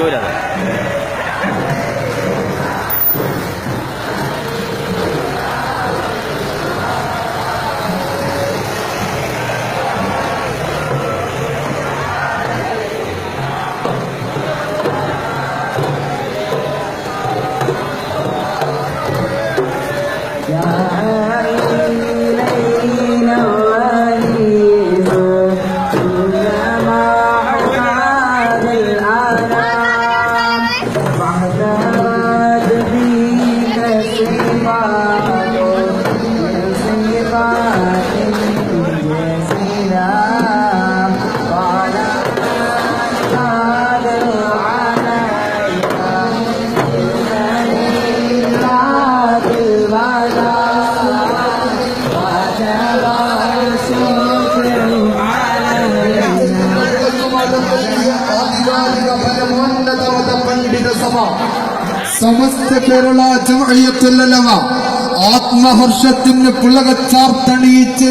どうだろうやはり ആധികാരിക പരമോന്നതമത പണ്ഡിത സഭ സമസ്ത കേരള ജമയത്തുല്ലമ ആത്മഹർഷത്തിന് പുളകച്ചാർത്തണിയിച്ച്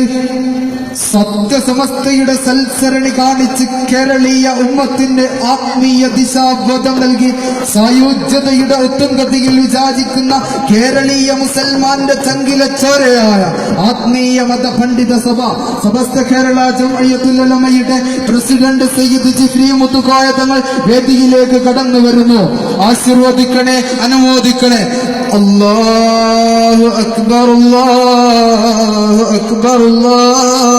സത്യസമസ്തയുടെ സൽസരണി കാണിച്ച് കേരളീയ ഉമ്മത്തിന്റെ ആത്മീയ ദിശാബോധം നൽകി സായുജ്യതയുടെ ഗതിയിൽ വിചാരിക്കുന്ന കേരളീയ മുസൽമാന്റെ ചങ്കിലെ ചോരയായ ആത്മീയ മത പണ്ഡിത സഭ സമസ്ത കേരള ജമയത്തുലമയുടെ പ്രസിഡന്റ് സയ്യിദ് ജിഫ്രി മുത്തുകോയ തങ്ങൾ വേദിയിലേക്ക് കടന്നു വരുന്നു. ആശീർവദിക്കണേ അനുമോദിക്കണേ. അല്ലാഹു അക്ബർ അല്ലാഹു അക്ബർ അല്ലാഹു